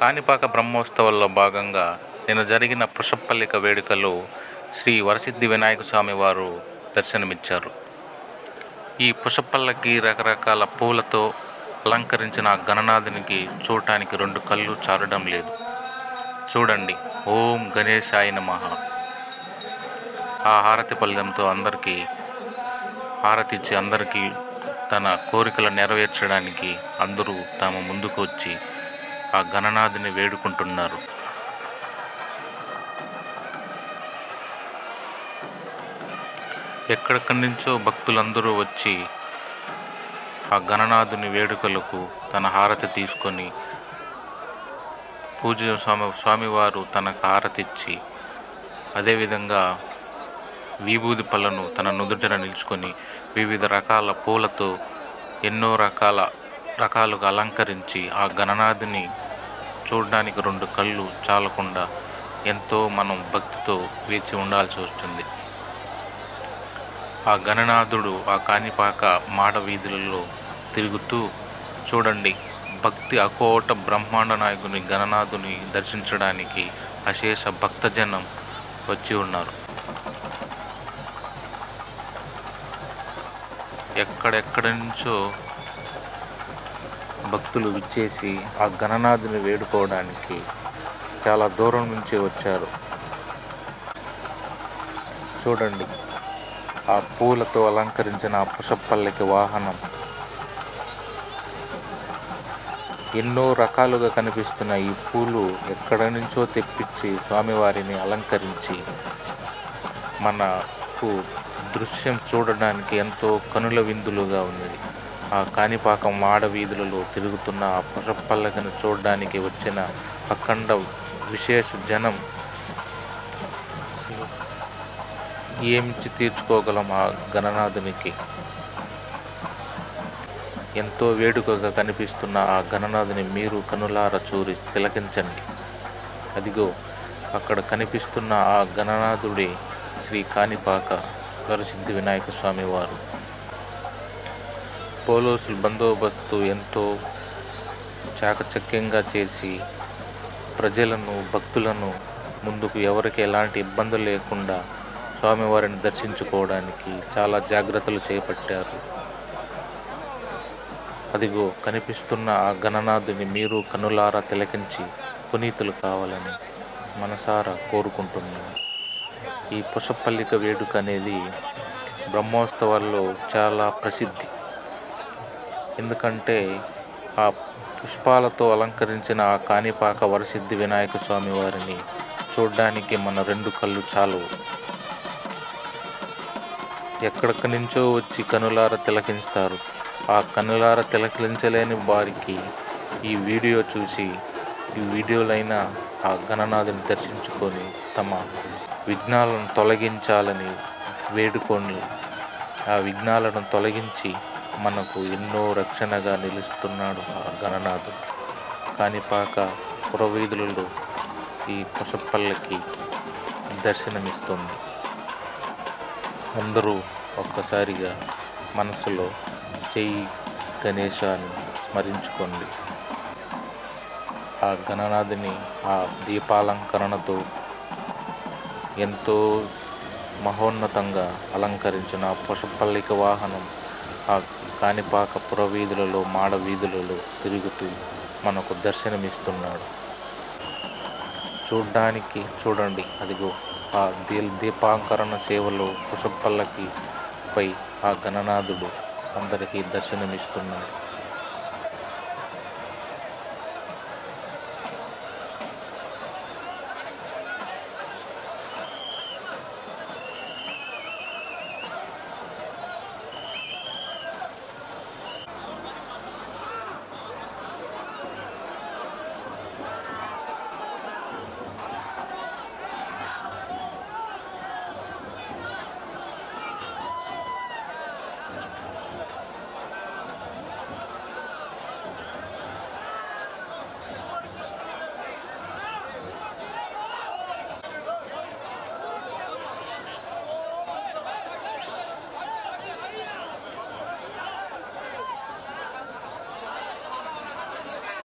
కాణిపాక బ్రహ్మోత్సవాల్లో భాగంగా నిన్న జరిగిన పుషపల్లిక వేడుకలో శ్రీ వరసిద్ధి వినాయక స్వామి వారు దర్శనమిచ్చారు. ఈ పుషపల్లకి రకరకాల పూలతో అలంకరించిన గణనాథునికి చూడటానికి రెండు కళ్ళు చాలడం లేదు. చూడండి ఓం గణేశాయ నమ. ఆ హారతి పల్లెంతో అందరికీ హారతి ఇచ్చి అందరికీ తన కోరికలు నెరవేర్చడానికి అందరూ తమ ముందుకు వచ్చి ఆ గణనాథుని వేడుకుంటున్నారు. ఎక్కడెక్కడి నుంచో భక్తులందరూ వచ్చి ఆ గణనాథుని వేడుకలకు తన హారతి తీసుకొని పూజ స్వామి స్వామివారు తనకు హారతి ఇచ్చి అదేవిధంగా విభూది పళ్ళను తన నుదుటిన నిలుచుకొని వివిధ రకాల పూలతో ఎన్నో రకాల రకాలుగా అలంకరించి ఆ గణనాథుని చూడడానికి రెండు కళ్ళు చాలకుండా ఎంతో మనం భక్తితో వేచి ఉండాల్సి వస్తుంది. ఆ గణనాథుడు ఆ కాణిపాక మాడ వీధులలో తిరుగుతూ చూడండి భక్తి అకోట బ్రహ్మాండ నాయకుని గణనాథుని దర్శించడానికి అశేష భక్తజనం వచ్చి ఉన్నారు. ఎక్కడెక్కడి నుంచో భక్తులు విచ్చేసి ఆ గణనాథుని వేడుకోవడానికి చాలా దూరం నుంచి వచ్చారు. చూడండి ఆ పూలతో అలంకరించిన ఆ వాహనం ఎన్నో రకాలుగా కనిపిస్తున్న ఈ పూలు ఎక్కడి నుంచో తెప్పించి స్వామివారిని అలంకరించి మనకు దృశ్యం చూడడానికి ఎంతో కనుల విందులుగా ఉన్నది. ఆ కాణిపాకం మాడ వీధులలో తిరుగుతున్న ఆ పుషపల్లకను చూడడానికి వచ్చిన అఖండ విశేష జనం ఏమిచ్చి తీర్చుకోగలం ఆ గణనాథునికి? ఎంతో వేడుకగా కనిపిస్తున్న ఆ గణనాథుని మీరు కనులార చూరి తిలకించండి. అదిగో అక్కడ కనిపిస్తున్న ఆ గణనాథుడే శ్రీ కాణిపాక వరసిద్ధి వినాయక స్వామి వారు. పోలీసులు బందోబస్తు ఎంతో చాకచక్యంగా చేసి ప్రజలను భక్తులను ముందుకు ఎవరికి ఎలాంటి ఇబ్బందులు లేకుండా స్వామివారిని దర్శించుకోవడానికి చాలా జాగ్రత్తలు చేపట్టారు. అదిగో కనిపిస్తున్న ఆ గణనాథుని మీరు కనులారా తిలకించి పునీతులు కావాలని మనసారా కోరుకుంటున్నాను. ఈ పుషపల్లిక వేడుక అనేది బ్రహ్మోత్సవాల్లో చాలా ప్రసిద్ధి. ఎందుకంటే ఆ పుష్పాలతో అలంకరించిన ఆ కాణిపాక వరసిద్ధి వినాయక స్వామి వారిని చూడడానికి మన రెండు కళ్ళు చాలు. ఎక్కడెక్కడి నుంచో వచ్చి కనులార తిలకించుతారు ఆ కనులార తిలకించలేని వారికి ఈ వీడియో చూసి ఈ వీడియోలైనా ఆ గణనాథుని దర్శించుకొని తమ విఘ్నాలను తొలగించాలని వేడుకొని ఆ విఘ్నాలను తొలగించి మనకు ఎన్నో రక్షణగా నిలుస్తున్నాడు ఆ గణనాథుడు. కాణిపాక పురవీధులలో ఈ పుష్పల్లకి దర్శనమిస్తుంది. అందరూ ఒక్కసారిగా మనసులో చెయ్యి గణేశాన్ని స్మరించుకోండి. ఆ గణనాథుని ఆ దీపాలంకరణతో ఎంతో మహోన్నతంగా అలంకరించిన ఆ పుష్పల్లిక వాహనం కాణిపాక పురవీధులలో మాడ వీధులలో తిరుగుతూ మనకు దర్శనమిస్తున్నాడు. చూడ్డానికి చూడండి అదిగో. ఆ దీ దీపాంకరణ సేవలో కుషపల్లకి పై ఆ గణనాథుడు అందరికీ దర్శనమిస్తున్నాడు.